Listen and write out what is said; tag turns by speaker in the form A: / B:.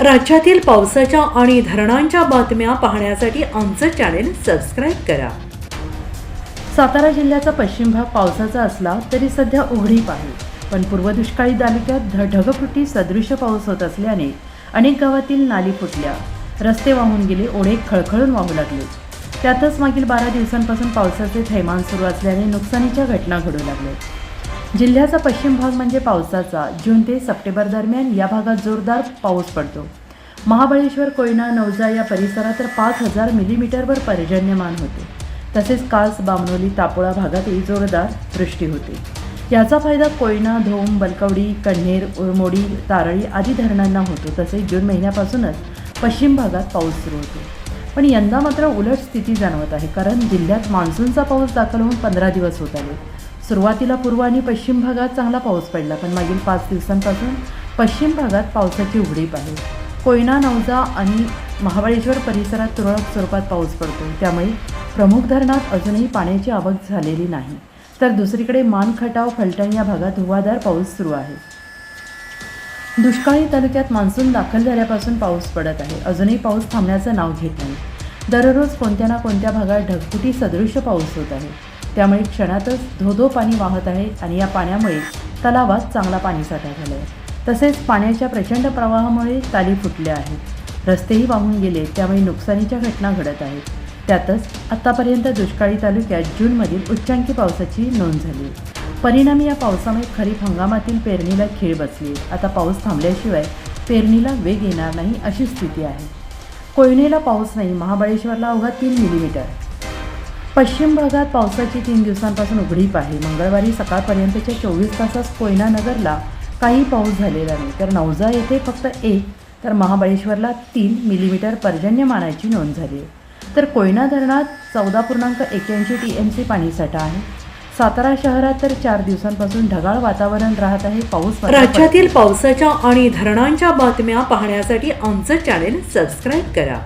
A: राज्यातील पावसाच्या आणि धरणांच्या बातम्या पाहण्यासाठी आमचं चॅनेल सबस्क्राईब करा.
B: सातारा जिल्ह्याचा पश्चिम भाग पावसाचा असला तरी सध्या उघडीप आहे पण पूर्व दुष्काळी तालुक्यात ढ ढगफुटी सदृश पाऊस होत असल्याने अनेक गावातील नाली फुटल्या. रस्ते वाहून गेले ओढे खळखळून वाहू लागले. त्यातच मागील बारा दिवसांपासून पावसाचे थैमान सुरू असल्याने नुकसानीच्या घटना घडू लागल्या. जिल्ह्याचा पश्चिम भाग म्हणजे पावसाचा. जून ते सप्टेंबर दरम्यान या भागात जोरदार पाऊस पडतो. महाबळेश्वर कोयना नवजा या परिसरात तर पाच हजार मिलीमीटरवर पर्जन्यमान होते. तसेच कास बामनोली तापोळा भागातही जोरदार वृष्टी होते. याचा फायदा कोयना धोम बलकवडी कण्हेर उरमोडी तारळी आदी धरणांना होतो. तसेच जून महिन्यापासूनच पश्चिम भागात पाऊस सुरू होतो. पण यंदा मात्र उलट स्थिती जाणवत आहे कारण जिल्ह्यात मान्सूनचा पाऊस दाखल होऊन पंधरा दिवस होत आले. सुरुवातीला पूर्व आणि पश्चिम भागात चांगला पाऊस पडला पण मागील पाच दिवसांपासून पश्चिम भागात पावसाची उघडीप आहे. कोयना नवजा आणि महाबळेश्वर परिसरात तुरळक स्वरूपात पाऊस पडतो त्यामुळे प्रमुख धरणात अजूनही पाण्याची आवक झालेली नाही. तर दुसरीकडे मानखटाव फलटण या भागात धुवाधार पाऊस सुरू आहे. दुष्काळी तालुक्यात मान्सून दाखल झाल्यापासून पाऊस पडत आहे. अजूनही पाऊस थांबण्याचं नाव घेत नाही. दररोज कोणत्या ना कोणत्या भागात ढगफुटी सदृश पाऊस होत आहे. त्यामुळे क्षणातच धोधो पाणी वाहत आहे आणि या पाण्यामुळे तलावात चांगला पाणीसाठा झाला आहे तसेच पाण्याच्या प्रचंड प्रवाहामुळे ताली फुटल्या आहेत. रस्तेही वाहून गेले त्यामुळे नुकसानीच्या घटना घडत आहेत. त्यातच आत्तापर्यंत दुष्काळी तालुक्यात जूनमधील उच्चांकी पावसाची नोंद झाली. परिणामी या पावसामुळे खरीप हंगामातील पेरणीला खीळ बसली. आता पाऊस थांबल्याशिवाय पेरणीला वेग येणार नाही अशी स्थिती आहे. कोयनेला पाऊस नाही महाबळेश्वरला अवघा तीन मिलीमीटर. पश्चिम भागात पावसाची तीन दिवसांपासून उघडीप आहे. मंगळवारी सकाळपर्यंतच्या चोवीस तासात कोयना नगरला काही पाऊस झालेला नाही. तर नवजा येथे फक्त एक तर महाबळेश्वरला तीन मिलीमीटर पर्जन्यमानाची नोंद झाली आहे. तर कोयना धरणात चौदा पूर्णांक एक्याऐंशी टी एम सी पाणीसाठा आहे. सातारा शहरात तर चार दिवसांपासून ढगाळ वातावरण राहत आहे. पाऊस
A: राज्यातील पावसाच्या आणि धरणांच्या बातम्या पाहण्यासाठी आमचं चॅनेल सबस्क्राईब करा.